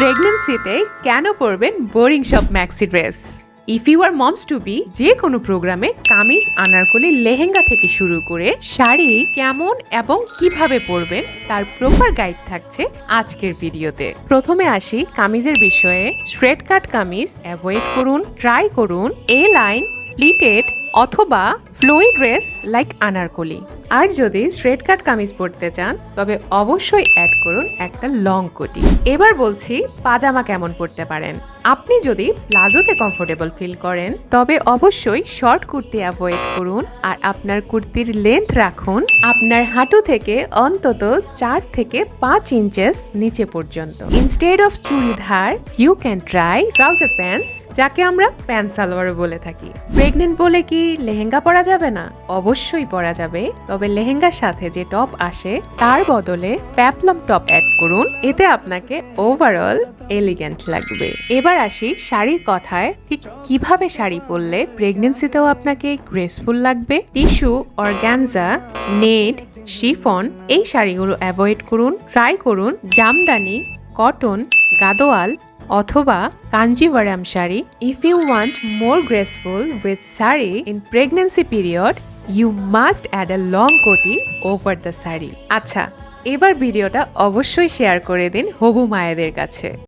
প্রেগনেন্সিতে কেন পরবেন বোরিং সব maxi dress if you are moms to be যে কোনো প্রোগ্রামে কামিজ, আনারকলি, লেহেঙ্গা থেকে শুরু করে শাড়ি কেমন এবং কীভাবে পরবেন তার প্রপার গাইড থাকছে আজকের ভিডিওতে। প্রথমে আসি কামিজের বিষয়ে। স্ট্রেট কাট কামিজ অ্যাভয়েড করুন ট্রাই করুন এ লাইন প্লিটেড অথবা ফ্লোই ড্রেস লাইক আনারকলি। আর যদি স্ট্রেট কাট কামিজ পরতে চান, তবে অবশ্যই অ্যাড করুন একটা লং কোটি এবার বলছি পাজামা কেমন পরতে পারেন। আপনি যদি প্লাজোতে কমফোর্টেবল ফিল করেন, তবে অবশ্যই শর্ট কুর্তি অ্যাভয়েড করুন আর আপনার কুর্তির লেন্থ রাখুন আপনার হাঁটু থেকে অন্তত চার থেকে পাঁচ ইঞ্চেস নিচে পর্যন্ত। Instead of churidar you can try trouser pants যাকে আমরা প্যান্ট সালোয়ারও বলে থাকি। প্রেগনেন্ট বলে কি লেহেঙ্গা পরা যাবে না? অবশ্যই পরা যাবে। তবে লেহেঙ্গার সাথে যে টপ আসে, তার বদলে প্যাপলম টপ অ্যাড করুন। এতে আপনাকে ওভারঅল এলিগেন্ট লাগবে। এবার আসি শাড়ির কথায়। ঠিক কীভাবে শাড়ি পরলে প্রেগনেন্সিতেও আপনাকে গ্রেসফুল লাগবে? টিস্যু অর্গ্যানজা নেট শিফন এই শাড়িগুলো অ্যাভয়েড করুন। ট্রাই করুন। জামদানি কটন গাদোয়াল অথবা Kanjivaram sari. If you want more graceful with sari in pregnancy period you must add a long koti over the sari. আচ্ছা এবার ভিডিওটা অবশ্যই শেয়ার করে দিন হবু মায়েদের কাছে।